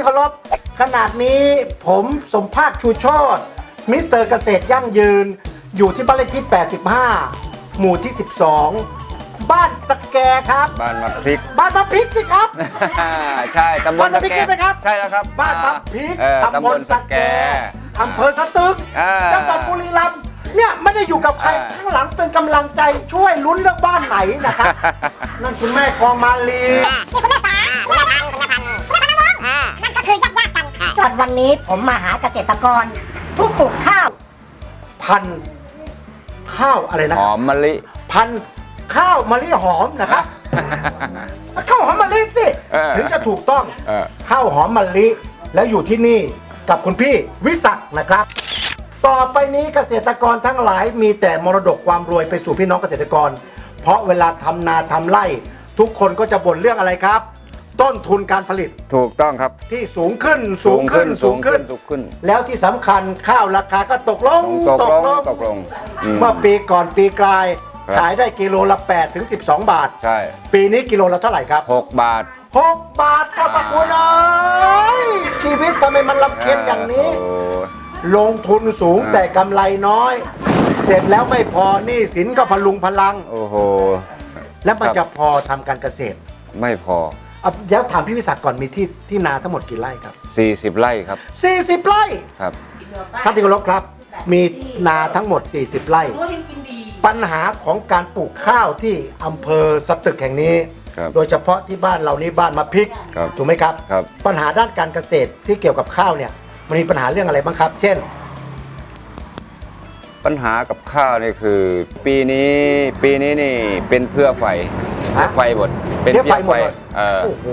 ดีครับท่านผู้ชมที่เคารพขนาดนี้ผมสมภาคชูโชตมิสเตอร์เกษตรยั่งยืน อยู่ที่บ้านเลขที่ 85 หมู่ที่ 12 บ้านสแกครับ บ้านมะพริก บ้านมะพริกสิครับ ใช่ตำบลบ้านมะพริกใช่ไหมครับ ใช่แล้วครับบ้านมะพริกเออตำบลสแกอำเภอสตึกอ่า จังหวัดบุรีรัมย์เนี่ยไม่ได้อยู่กับใครอ่า ข้างหลังเป็นกำลังใจช่วยลุ้นเรื่องบ้านไหนนะครับ นั่นคุณแม่กองมาลี นี่คุณแม่สาคุณแม่พันธุ์คุณแม่พันธุ์คุณแม่พันธุ์น้องอ่า นั่นก็คือญาติญาติๆกันส่วนวันนี้ผมมาหาเกษตรกร ผู้ปลูกข้าว พันธุ์ข้าวอะไรนะหอมมะลิ พันธุ์ข้าวมะลิหอมนะครับข้าวหอมมะลิสิเออถึงจะถูกต้องเออ ข้าวหอมมะลิแล้วอยู่ที่นี่กับคุณพี่วิศักดิ์นะครับ ต่อไปนี้เกษตรกรทั้งหลายมีแต่มรดกความรวยไปสู่พี่น้องเกษตรกร เพราะเวลาทำนาทำไร่ ทุกคนก็จะบ่นเรื่องอะไรครับ ต้นทุนการผลิตถูกต้องครับที่สูงขึ้นสูงขึ้นสูงขึ้น สูงขึ้นแล้วที่สำคัญข้าวราคาก็ตกลงตกลงตกลงอืม เมื่อปีก่อนปีกลาย ครับ ขายได้กิโลละ8ถึง12 บาท ใช่ปีนี้กิโลละเท่าไหร่ครับ หกบาท 6 บาทครับปะคุณเอ้ยชีวิตทำไมมันลำเค็ญอย่างนี้โอ้ลงทุนสูงอ่าแต่กำไรน้อย เสร็จแล้วไม่พอหนี้สินก็พลุงพลัง โอ้โห แล้วมันครับ จะพอทำการเกษตร ไม่พอ เอาเดี๋ยวถามพี่วิศักดิ์ก่อนมีที่ที่นาทั้งหมดกี่ไร่ครั40 ไร่ครับบ40ไร่ครับ ท่านที่เคารพครับ มีนาทั้งหมด 40 ไร่ปัญหาของการปลูกข้าวที่อำเภอสตึกแห่งนี้ ครับโดยเฉพาะที่บ้านเรานี่บ้านมะพริกครับถูกไหมครับ ครับ ปัญหาด้านการเกษตรที่เกี่ยวกับข้าวเนี่ยมันมีปัญหาเรื่องอะไรบ้างครับ เช่น ปัญหากับข้าวนี่คือ ปีนี้ปีนี้นี่เป็นเพื่อไฟฮะเพื่อไฟหมด เป็นเพี้ยไฟหมดเลยเออโอ้โห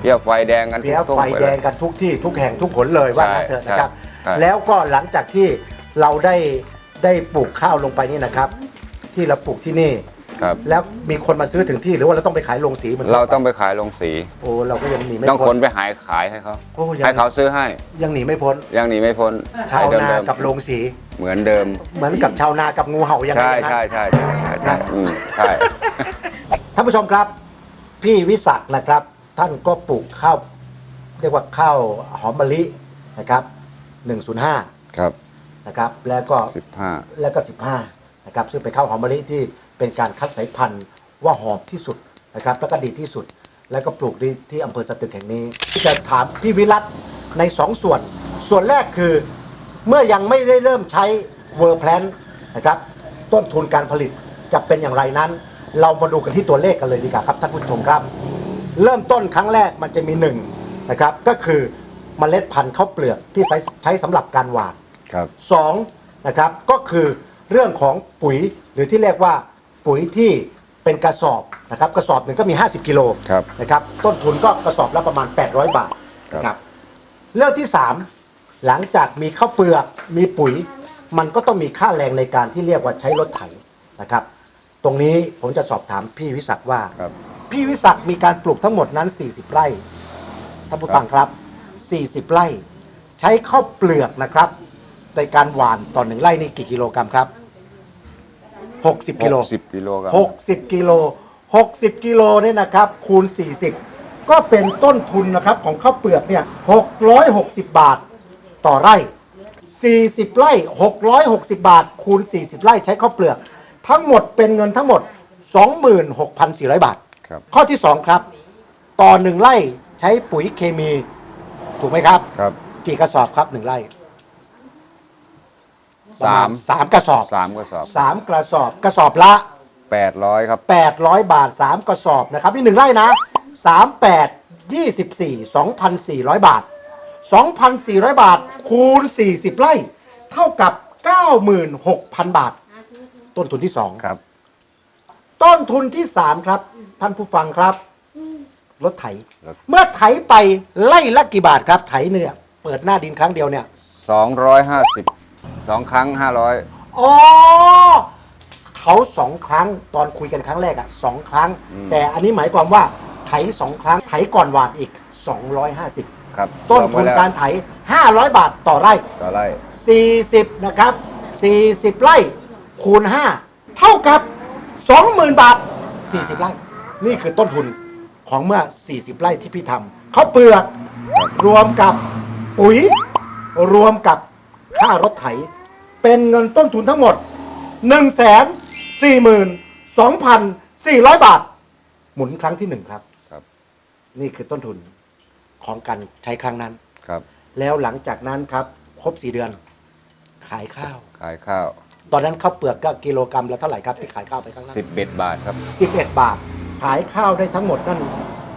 เพื่อไฟแดงกันทุเพี้ยกทุ่งไฟไปแดเลยงกันทุกที่ทุกแห่งทุกหนเลยว่างั้นเถอะนะครับใช่แล้วก็หลังจากที่เราได้ได้ปลูกข้าวลงไปนี่นะครับ ที่เราปลูกที่นี่ครับแล้วมีคนมาซื้อถึงที่หรือว่าเราต้องไปขายโรงสีเหมือนกันเราต้องไปขายลงสีโอ้เราก็ยังหนีไม่ต้องคพ้นนไปหายขายให้เขาโอ้ยังให้เขาซื้อให้ยังหนีไม่พ้นยังหนีไม่พ้นชาวให้นาเดิมๆกับโรงสีเหมือนเดิม เหมือนกับชาวนากับงูเห่ายังไงใช่อย่างนั้นใช่ใช่ใช่ใช่ใช่อืมใช่ท่านผู้ชมครับ พี่วิศักดิ์นะครับ ท่านก็ปลูกข้าวเรียกว่าข้าวหอมมะลินะครับ105ครับ นะครับ แล้วก็สิบห้าแล้วก็ 15นะครับซึ่งเป็นข้าวหอมมะลิที่เป็นการคัดสายพันธุ์ว่าหอมที่สุดนะครับแล้วก็ดีที่สุด แล้วก็ปลูกที่ที่อำเภอสตึกแห่งนี้ที่จะถามพี่วิรัตใน2ส่วน ส่วนแรกคือเมื่อยังไม่ได้เริ่มใช้เวอร์แพลนนะครับต้นทุนการผลิตจะเป็นอย่างไรนั้น เรามาดูกันที่ตัวเลขกันเลยดีกว่าครับท่านผู้ชมครับ เริ่มต้นครั้งแรกมันจะมีหนึ่งนะครับก็คือเมล็ดพันธุ์ข้าวเปลือกที่ใช้ใช้สำหรับการหว่านครับ สองนะครับก็คือเรื่องของปุ๋ยหรือที่เรียกว่าปุ๋ยที่เป็นกระสอบนะครับกระสอบหนึ่งก็มี 50 กิโลครับนะครับต้นทุนก็กระสอบละประมาณ 800 บาทครับ นะครับเรื่องที่ 3 หลังจากมีข้าวเปลือกมีปุ๋ย มันก็ต้องมีค่าแรงในการที่เรียกว่าใช้รถไถนะครับ ตรงนี้ผมจะสอบถามพี่วิศักดิ์ว่า ครับ พี่วิศักดิ์มีการปลูกทั้งหมดนั้น 40 ไร่ท่านผู้ฟังครับ 40 ไร่ ใช้ข้าวเปลือกนะครับ ในการหว่านต่อหนึ่งไร่นี่กี่กิโลกรัมครับ 60กิโล สิบกิโลครับ 60 กิโล 60 กิโลเนี่ยนะครับ คูณ 40 ก็เป็นต้นทุนนะครับของข้าวเปลือกเนี่ย660 บาทต่อไร่ 40 ไร่ 660 บาท คูณ 40 ไร่ใช้ข้าวเปลือก ทั้งหมดเป็นเงินทั้งหมด 26,400 บาท ครับ ข้อที่ 2 ครับ ต่อหนึ่งไร่ใช้ปุ๋ยเคมี ถูกไหมครับ ครับ กี่กระสอบครับหนึ่งไร่สามสามกระสอบสามกระสอบสามกระสอบกระสอบละ แปดร้อยครับ 800 บาท 3 กระสอบนะครับ นี่หนึ่งไร่นะ 38 24 2,400 บาท 2,400 บาท คูณ 40 ไร่ เท่ากับ 96,000 บาท ต้นทุนที่2ครับ ต้นทุนที่3ครับ ท่านผู้ฟังครับรถไถ รถ เมื่อไถไปไล่ละกี่บาทครับ ไถเนี่ย เปิดหน้าดินครั้งเดียวเนี่ยสองร้อยห้าสิบสองครั้งห้าร้อยอ๋อเขาสองครั้งตอนคุยกันครั้งแรกอะสองครั้ง แต่อันนี้หมายความว่าไถสองครั้งไถก่อนหวานอีก 250 ครับต้นทุนการไถ 500 บาทต่อไร่ ต่อไร่40นะครับ40 ไร่ คูณ 5 เท่ากับ 20,000 บาท 40 ไร่ นี่คือต้นทุนของเมื่อ 40 ไร่ที่พี่ทำข้าวเปลือกรวมกับปุ๋ย รวมกับค่ารถไถ เป็นเงินต้นทุนทั้งหมด 1 4 2 4 0 0 บาท หมุนครั้งที่หนึ่งครับครับ นี่คือต้นทุนของการใช้ครั้งนั้น ครับ แล้วหลังจากนั้นครับ ครบ4เดือน ขายข้าว ขายข้าว ตอนนั้นข้าวเปลือกก็กิโลกรัมละเท่าไหร่ครับที่ขายข้าวไปครั้งนั้น11บาทครับ11บาท ขายข้าวได้ทั้งหมดนั่น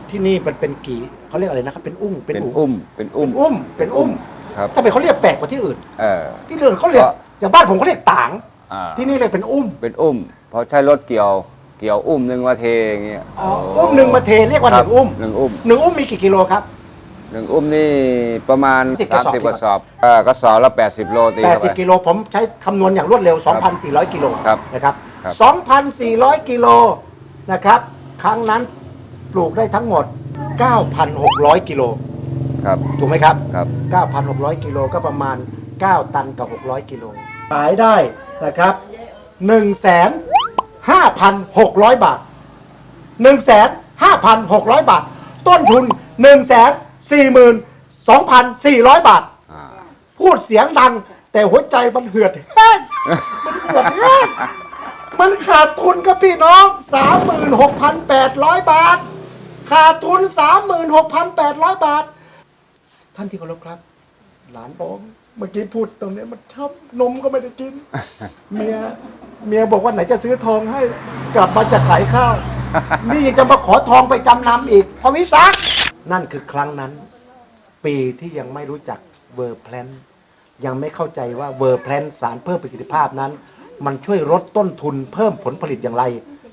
ที่นี่มันเป็นกี่เขาเรียกอะไรนะครับเป็นอุ้งเป็นอุ้มเป็นอุ้เป็มนอุ้มเป็นอุ้มครับถ้าเป็นเขาเรียกแปลกกว่าที่อื่นเออที่อื่นเขาเรียกก็อย่างบ้านผมเขาเรียกต่าง อ่าที่นี่เรียกเป็นอุ้มเป็นอุ้มเพราะใช้รถเกี่ยวเกี่ยวอุ้มหนึ่งมาเทอย่างเงี้ยอ๋ออุ้มหนึ่งมาเทเรียกว่าหนึ่งอุ้มหนึ่งอุ้มหนึ่งอุ้มมีกี่กิโลครับ หนึ่งอุ้มนี่ประมาณ10กระสอบ30กระสอบเออกระสอบละ 80 โลตีเข้าไป 80 กิโลผมใช้คำนวณอย่างรวดเร็ว 2,400 กิโลครับนะครับ ครับ 2,400 กิโลนะครับ ครั้งนั้นปลูกได้ทั้งหมด 9,600 กิโล ครับ ถูกไหมครับ ครับ 9,600 กิโลก็ประมาณ 9 ตันกับ 600 กิโล ขายได้นะครับ 1,5,600 บาท 1,5,600 บาท ต้นทุน 1,42,400 บาท อ่าพูดเสียงดัง แต่หัวใจมันเหือดแห้งมันเหือดแห้งมันขาดทุนครับพี่น้อง 36,800 บาท ขาดทุน 36,800 บาท ท่านที่เคารพครับ หลานบอกเมื่อกี้พูดตรงเนี้ยมันช้ำนมก็ไม่ได้กิน เมียเมียบอกว่าไหนจะซื้อทองให้ กลับมาจากขายข้าว นี่ยังจะมาขอทองไปจำนำอีกพอวิสัก นั่นคือครั้งนั้น ปีที่ยังไม่รู้จักเวอร์แพลนยังไม่เข้าใจว่าเวอร์แพลนสารเพิ่มประสิทธิภาพนั้น มันช่วยลดต้นทุนเพิ่มผลผลิตอย่างไร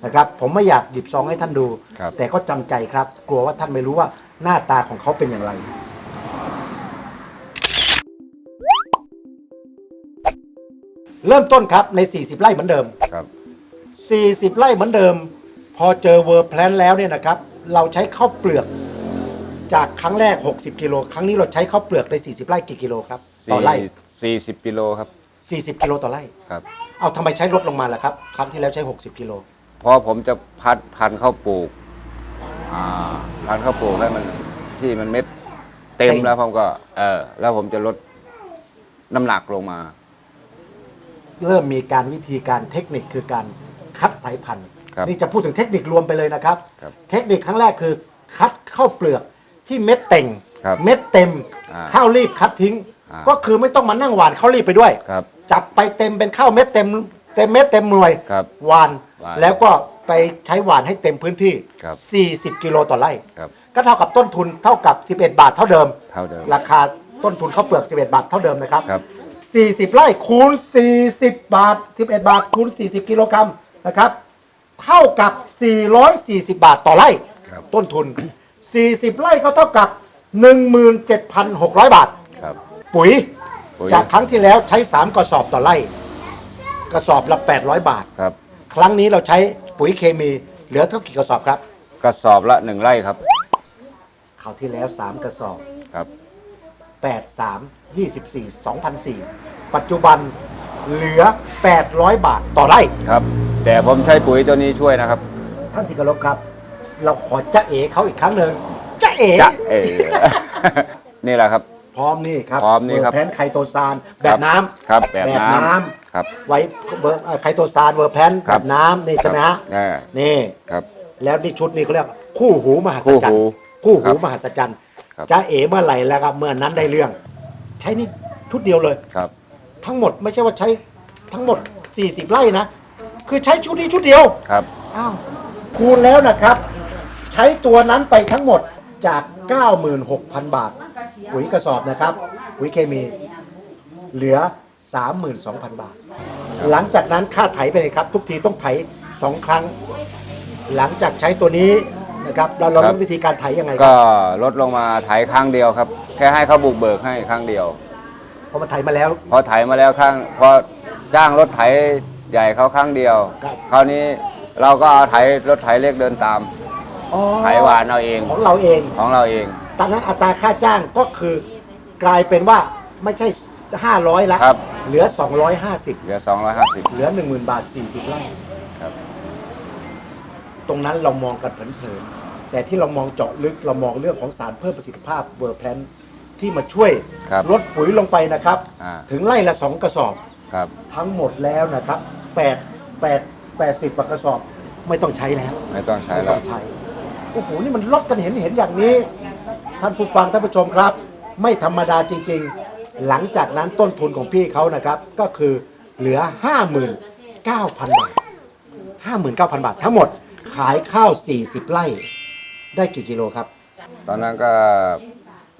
นะครับ ผมไม่อยากหยิบซองให้ท่านดู ครับ แต่ก็จำใจครับ กลัวว่าท่านไม่รู้ว่าหน้าตาของเขาเป็นอย่างไร เริ่มต้นครับใน 40 ไร่เหมือนเดิม ครับ 40 ไร่เหมือนเดิม พอเจอเวอร์แพลนแล้วเนี่ยนะครับ เราใช้ข้าวเปลือก จากครั้งแรก 60 กิโล ครั้งนี้เราใช้ข้าวเปลือกใน 40 ไร่กี่กิโลครับ ต่อไร่ สี่สิบกิโลครับ40 กิโลต่อไร่ ครับ เอาทำไมใช้ลดลงมาล่ะครับ ครั้งที่แล้วใช้ 60 กิโลพอผมจะพัดพันธุ์ข้าวปลูกอ่าพันธุ์ข้าวปลูกให้มันที่มันเม็ดเต็มเต็ม แล้วผมก็เออแล้วผมจะลดน้ำหนักลงมา เริ่มมีการวิธีการเทคนิคคือการคัดสายพันธุ์ ครับนี่จะพูดถึงเทคนิครวมไปเลยนะครับ ครับ เทคนิคครั้งแรกคือคัดข้าวเปลือก ที่เม็ดเต่ง ครับเม็ดเต็ม อ่าข้าวรีบคัดทิ้ง อ่า ก็คือไม่ต้องมานั่งหวานข้าวรีบไปด้วย ครับ จับไปเต็มเป็นข้าวเม็ดเต็มเต็มเม็ดเต็มหน่วยครับหวาน หวานแล้วก็ไปใช้หวานให้เต็มพื้นที่ ครับ 40 กิโลต่อไร่ ครับ ก็เท่ากับต้นทุนเท่ากับ 11 บาทเท่าเดิม เท่าเดิมราคาต้นทุนข้าวเปลือก 11 บาทเท่าเดิมนะครับครับ 40 ไร่คูณ 40 บาท 11 บาทคูณ 40 กิโลกรัมนะครับ เท่ากับ 440 บาทต่อไร่ ครับ ต้นทุน 40 ไร่ก็เท่ากับ 17,600 บาท ครับ ปุ๋ยปุ๋ย จากครั้งที่แล้วใช้ 3กระสอบต่อไร่ กระสอบละ 800 บาท ครับ ครั้งนี้เราใช้ปุ๋ยเคมีเหลือเท่ากี่กระสอบครับกระสอบละหนึ่งไร่ครับ คราวที่แล้ว 3 กระสอบ ครับ 8 3 24 2004 ปัจจุบันเหลือ 800 บาทต่อไร่ ครับ แต่ผมใช้ปุ๋ยตัวนี้ช่วยนะครับ ท่านที่เคารพครับ เราขอจะเอเขาอีกครั้งหนึ่งจะเอจะเอนี่แหละครับ พร้อมนี่ครับพร้อมนี่ครับเวอแพนไคโตซานแบบน้ำครับแบบน้ำ ครับ ไว้เบอร์เอ่อไคโตซานเวอร์แพนคแบรับบน้ำนี่ใช่ไหมฮะอ่า นี่ครับ แล้วนี่ชุดนี้เขาเรียกคู่หูมหัศจรรคู่หูย์คู่หูครับมหัศจรรย์ครับจะเอเมื่อไหร่แล้วครับเมื่อนั้นได้เรื่อง ใช้นี่ชุดเดียวเลย ครับ ทั้งหมดไม่ใช่ว่าใช้ทั้งหมด 40 ไร่นะ คือใช้ชุดนี้ชุดเดียว ครับ อ้าวคูณแล้วนะครับ ใช้ตัวนั้นไปทั้งหมดจาก 96,000 บาท ปุ๋ยกระสอบนะครับ ปุ๋ยเคมีเหลือ 32,000 บาท หลังจากนั้นค่าไถไปเลยครับ ทุกทีต้องไถ 2 ครั้ง หลังจากใช้ตัวนี้นะครับเราเราครับรู้วิธีการไถยังไงคก็รับลดลงมาไถครั้งเดียวครับ แค่ให้เขาบุกเบิกให้ครั้งเดียวพอมาไถมาแล้ว พอไถมาแล้วครั้งพอจ้างรถไถใหญ่เขาครั้งเดียว ครับ คราวนี้เราก็เอาไถรถไถเล็กเดินตาม อ๋อไถหวานเอาเองของเราเอง ของเราเอง ตอนนั้นอัตราค่าจ้างก็คือกลายเป็นว่าไม่ใช่ 500ละครับ เหลือ 250 เหลือ250เหลือ 10,000 บาท 40ไร่ครับ ตรงนั้นเรามองกันเผินแต่ที่เรามองเจาะลึกเรามองเรื่องของสารเพิ่มประสิทธิภาพเวอร์แพลนที่มาช่วยครับลดปุ๋ยลงไปนะครับ อ่า ถึงไร่ละสองกระสอบครับ ทั้งหมดแล้วนะครับ8 8 80กระสอบไม่ต้องใช้แล้ว ไม่ต้องใช้ไม่แล้ต้ว องใช้ โอ้โหนี่มันลดกันเห็นเห็นอย่างนี้ ท่านผู้ฟังท่านผู้ชมครับ ไม่ธรรมดาจริง ๆ หลังจากนั้นต้นทุนของพี่เขานะครับ ก็คือเหลือ 59,000 บาท 59,000 บาท ทั้งหมดขายข้าว 40 ไร่ ได้กี่กิโลครับ ตอนนั้นก็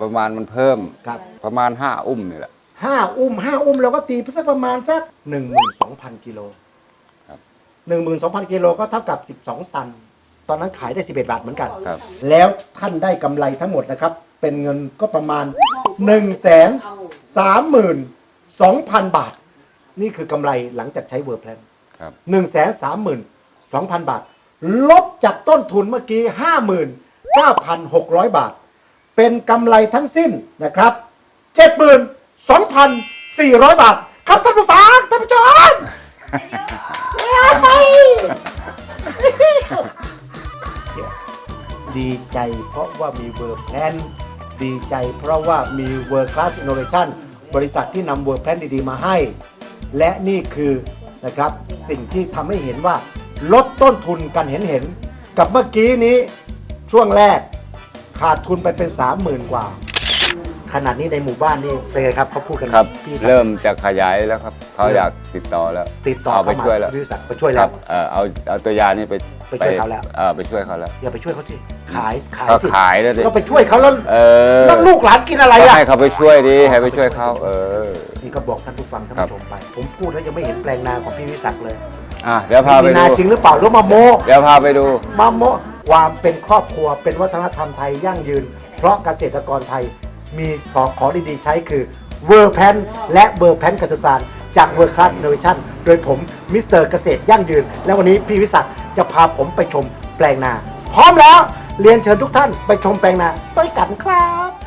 ประมาณมันเพิ่มครับ ประมาณห้าอุ้มนี่แหละห้าอุ้มห้าอุ้มเราก็ตีสักประมาณสัก 12,000 กิโลครับ 12,000 กิโลก็เท่ากับ 12 ตันต อนนั้นขายได้ 11 บาทเหมือนกัน ครับ แล้วท่านได้กำไรทั้งหมดนะครับ เป็นเงินก็ประมาณ 1 3 2 0 0 0 บาท นี่คือกำไรหลังจากใช้เวอร์แพลน ครับ 1 3 2 0 0 0 บาท ลบจากต้นทุนเมื่อกี้ 59,600 บาท เป็นกำไรทั้งสิ้นนะครับ 72,400 บาท ครับท่านผู้ฟังท่านผู้ชมแล้วไป ดีใจเพราะว่ามีเวอร์แพลนดีใจเพราะว่ามีเวอร์คลาสอินโนเวชันบริษัทที่นำเวอร์แพลนดีๆมาให้ และนี่คือนะครับสิ่งที่ทำให้เห็นว่าลดต้นทุนกันเห็นเห็นๆกับเมื่อกี้นี้ช่วงแรกขาดทุนไปเป็น 30,000 กว่า ขนาดนี้ในหมู่บ้านนี่เฟยครับเขาพูดกันครับ พี่ศักดิ์เริ่มจะขยายแล้วครับเขาอยากติดต่อแล้ว ติดต่อเอาไปเข้ามาช่วยแล้ว พี่ศักดิ์ไปช่วยคแล้รัว บเอ่อเอาเอาตัวยานี่ไปไปช่วยเขาแล้ว เออไปช่วยเขาแล้วอย่าไปช่วยเขาสิขายขายก็สิขายแล้วดิก็ไปช่วยเขาแล้วเออแล้วลูกหลานกินอะไรก็อะ ให้เขาไปช่วยดิให้ไปช่วยเขาเออ นี่ก็บอกท่านผู้ฟังท่านครับ ผู้ชมไป ผมพูดแล้วยังไม่เห็นแปลงนาของพี่วิศักดิ์เลยอะเดี๋ยวพาไปมีดูนาจริงหรือเปล่าหรือมาโม เดี๋ยวพาไปดู มาโมความเป็นครอบครัวเป็นวัฒนธรรมไทยยั่งยืน เพราะเกษตรกรไทย มีสองของดีๆ ใช้คือเวอร์แพนและเวอร์แพนกัตุสารจากเวอร์คลาสอินโนเวชันโดยผมมิสเตอร์เกษตรยั่งยืน และวันนี้พี่วิศักดิ์จะพาผมไปชมแปลงนา พร้อมแล้วเรียนเชิญทุกท่านไปชมแปลงนาด้วยกันครับ